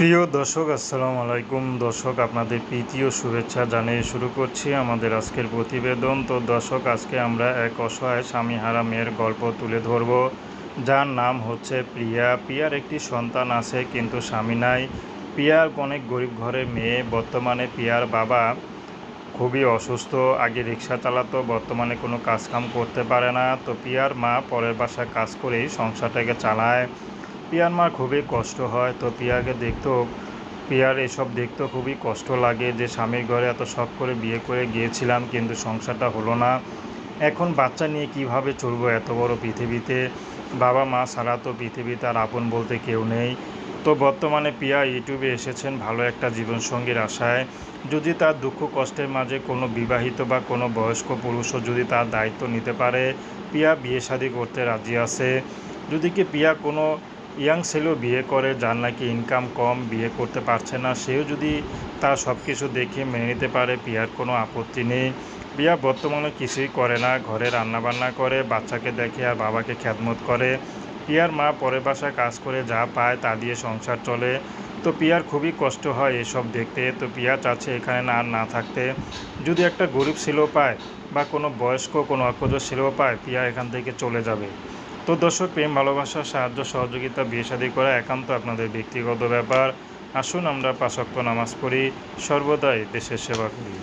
প্রিয় দর্শক, আসসালামু আলাইকুম। দর্শক, আপনাদের প্রীতি ও শুভেচ্ছা জানিয়ে শুরু করছি আমাদের আজকের প্রতিবেদন। তো দর্শক, আজকে আমরা এক অসহায় স্বামীহারা মেয়ের গল্প তুলে ধরব। যার নাম হচ্ছে প্রিয়া। প্রিয়ার একটি সন্তান আছে, কিন্তু স্বামী নাই। প্রিয়ার অনেক গরিব ঘরের মেয়ে। বর্তমানে প্রিয়ার বাবা খুবই অসুস্থ, আগে রিক্সা চালাতো, বর্তমানে কোনো কাজকাম করতে পারে না। তো পিয়ার মা পরের বাসায় কাজ করেই সংসারটাকে চালায়। পিয়ার মার খুবই কষ্ট হয়, তো পিয়াকে দেখতেও, পিয়ার এসব দেখতেও খুবই কষ্ট লাগে যে স্বামীর ঘরে এত শখ করে বিয়ে করে গিয়েছিলাম, কিন্তু সংসারটা হলো না। এখন বাচ্চা নিয়ে কীভাবে চলবো এত বড় পৃথিবীতে? বাবা মা ছাড়া তো পৃথিবীতে আর আপন বলতে কেউ নেই। তো বর্তমানে পিয়া ইউটিউবে এসেছেন ভালো একটা জীবনসঙ্গীর আশায়। যদি তার দুঃখ কষ্টের মাঝে কোনো বিবাহিত বা কোনো বয়স্ক পুরুষও যদি তার দায়িত্ব নিতে পারে, পিয়া বিয়ে শাদী করতে রাজি আছে। যদি কি পিয়া কোনো ইয়াং ছেলেও বিয়ে করে, যার নাকি ইনকাম কম, বিয়ে করতে পারছে না, সেও যদি তার সব কিছু দেখে মেনে নিতে পারে পিয়ার কোনো আপত্তি নেই। পিয়া বর্তমানে কিছুই করে না, ঘরে রান্নাবান্না করে, বাচ্চাকে দেখে আর বাবাকে খ্যাতমত করে। পিয়ার মা পরের বাসায় কাজ করে যা পায় তা দিয়ে সংসার চলে। তো পিয়ার খুবই কষ্ট হয় এসব দেখতে, তো পিয়া চাচ্ছে এখানে না, আর না থাকতে। যদি একটা গরিব ছেলেও পায় বা কোনো বয়স্ক, কোনো অকজ ছেলেও পায়, পিয়া এখান থেকে চলে যাবে। তো দর্শক প্রেম, ভালোবাসা, সাহায্য, সহযোগিতা, বিয়ে শাদী করা একান্ত আপনাদের ব্যক্তিগত ব্যাপার। আসুন আমরা পাশক্ত নামাজ পড়ি। সর্বদাই দেশের সেবা করি।